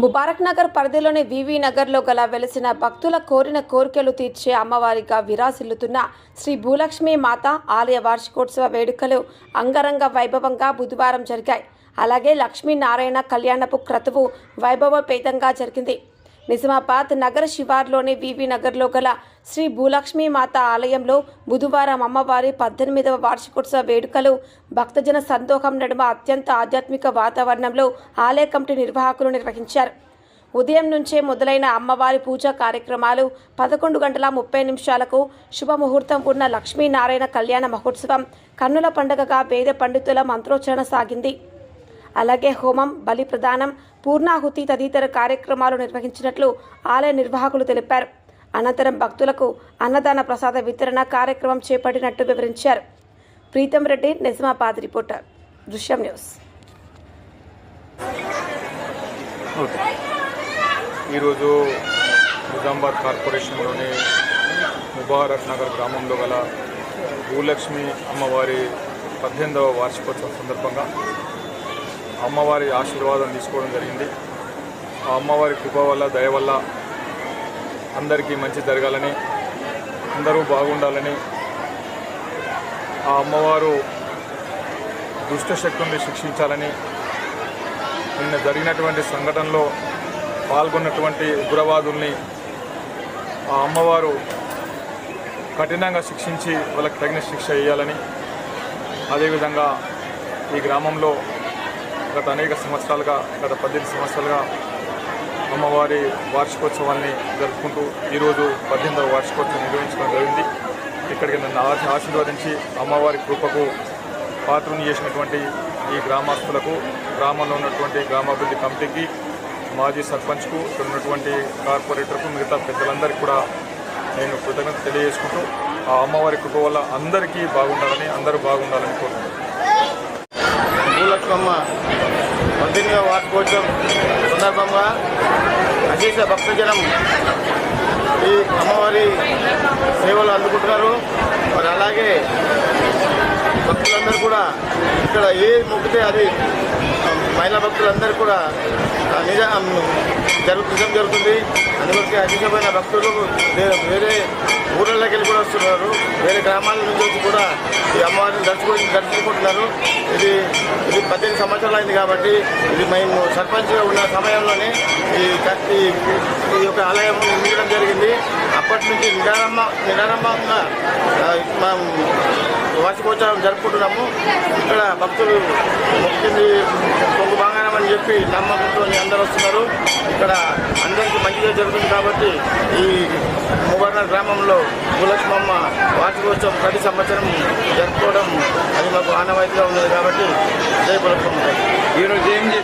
ముబారక్ నగర్ పరిధిలోని వివి నగర్లో గల వెలిసిన భక్తుల కోరిన కోరికలు తీర్చే అమ్మవారిగా విరాసిల్లుతున్న శ్రీ భూలక్ష్మి మాత ఆలయ వార్షికోత్సవ వేడుకలు అంగరంగ వైభవంగా బుధవారం జరిగాయి. అలాగే లక్ష్మీనారాయణ కళ్యాణపు క్రతువు వైభవపేతంగా జరిగింది. నిజామాబాద్ నగర శివార్లోని వివి నగర్లో గల శ్రీ భూలక్ష్మీ మాత ఆలయంలో బుధవారం అమ్మవారి పద్దెనిమిదవ వార్షికోత్సవ వేడుకలు భక్తజన సందోహం నడుమ అత్యంత ఆధ్యాత్మిక వాతావరణంలో ఆలయ కమిటీ నిర్వాహకులు నిర్వహించారు. ఉదయం నుంచే మొదలైన అమ్మవారి పూజా కార్యక్రమాలు పదకొండు గంటల ముప్పై నిమిషాలకు శుభముహూర్తం ఉన్న లక్ష్మీనారాయణ కళ్యాణ మహోత్సవం కన్నుల పండుగగా వేద పండితుల మంత్రోచ్చరణ సాగింది. అలాగే హోమం బలి ప్రదానం పూర్ణాహుతి తదితర కార్యక్రమాలు నిర్వహించినట్లు ఆలయ నిర్వాహకులు తెలిపారు. అనంతరం భక్తులకు అన్నదాన ప్రసాద వితరణ కార్యక్రమం చేపట్టినట్టు వివరించారు. ప్రీతం రెడ్డి నిజామాబాద్ రిపోర్టర్. దృశ్యం న్యూస్. ఈరోజు నిజామాబాద్ కార్పొరేషన్లోని ముబారక్ నగర్ గ్రామంలో గల భూలక్ష్మి అమ్మవారి పద్దెనిమిదవ వార్షికోత్సవం సందర్భంగా అమ్మవారి ఆశీర్వాదం తీసుకోవడం జరిగింది. ఆ అమ్మవారి కృప వల్ల దయ వల్ల అందరికీ మంచి జరగాలని అందరూ బాగుండాలని ఆ అమ్మవారు దుష్టశక్తుల్ని శిక్షించాలని నిన్న జరిగినటువంటి సంఘటనలో పాల్గొన్నటువంటి ఉగ్రవాదుల్ని ఆ అమ్మవారు కఠినంగా శిక్షించి వాళ్ళకి తగిన శిక్ష వేయాలని అదేవిధంగా ఈ గ్రామంలో గత అనేక సంవత్సరాలుగా గత పద్దెనిమిది సంవత్సరాలుగా అమ్మవారి వార్షికోత్సవాన్ని జరుపుకుంటూ ఈరోజు పద్దెనిమిదవ వార్షికోత్సవం నిర్వహించడం జరిగింది. ఇక్కడికి నన్ను ఆశీర్వదించి అమ్మవారి కృపకు పాత్రను చేసినటువంటి ఈ గ్రామస్తులకు గ్రామంలో ఉన్నటువంటి గ్రామాభివృద్ధి కమిటీకి మాజీ సర్పంచ్కు ఇక్కడ ఉన్నటువంటి కార్పొరేటర్కు మిగతా పెద్దలందరికీ కూడా నేను కృతజ్ఞత తెలియజేసుకుంటూ ఆ అమ్మవారి కృప వల్ల అందరికీ బాగుండాలని అందరూ బాగుండాలని కోరుకుంటున్నాను. భూలక్ష్మమ్మ పద్దెనిమిదవ సందర్భంగా అశేష భక్తజనం ఈ అమ్మవారి సేవలు అందుకుంటున్నారు. మరి అలాగే భక్తులందరూ కూడా ఇక్కడ ఏ మొక్కితే అది మహిళా భక్తులందరూ కూడా నిజ జరుగు జరుగుతుంది. అందువల్ల అధికమైన భక్తులు వేరే ఊళ్ళకి వెళ్ళి వస్తున్నారు. వేరే గ్రామాల నుంచి వచ్చి కూడా ఈ అమ్మవారిని దర్శించుకొని దర్శించుకుంటున్నారు. ఇది ఇది పద్దెనిమిది సంవత్సరాలు అయింది కాబట్టి ఇది మేము సర్పంచ్గా ఉన్న సమయంలోనే ఈ కత్తి ఈ యొక్క ఆలయం నిర్మించడం జరిగింది. అప్పటి నుంచి నిరారంభ నిరారంభంగా ఆ, మనం వార్షికోత్సవం జరుపుకుంటున్నాము. ఇక్కడ భక్తులు మొక్కింది పొంగు బంగారం అని చెప్పి నమ్మకంతో అందరూ వస్తున్నారు. ఇక్కడ మంచిగా జరుగుతుంది కాబట్టి ఈ ముబారణ గ్రామంలో భూలక్ష్మమ్మ వార్షికోత్సవం ప్రతి సంవత్సరం జరుపుకోవడం అది మాకు ఆనవాయితీగా ఉన్నది కాబట్టి జై భూలక్ష్మమ్మ ఈరోజు ఏం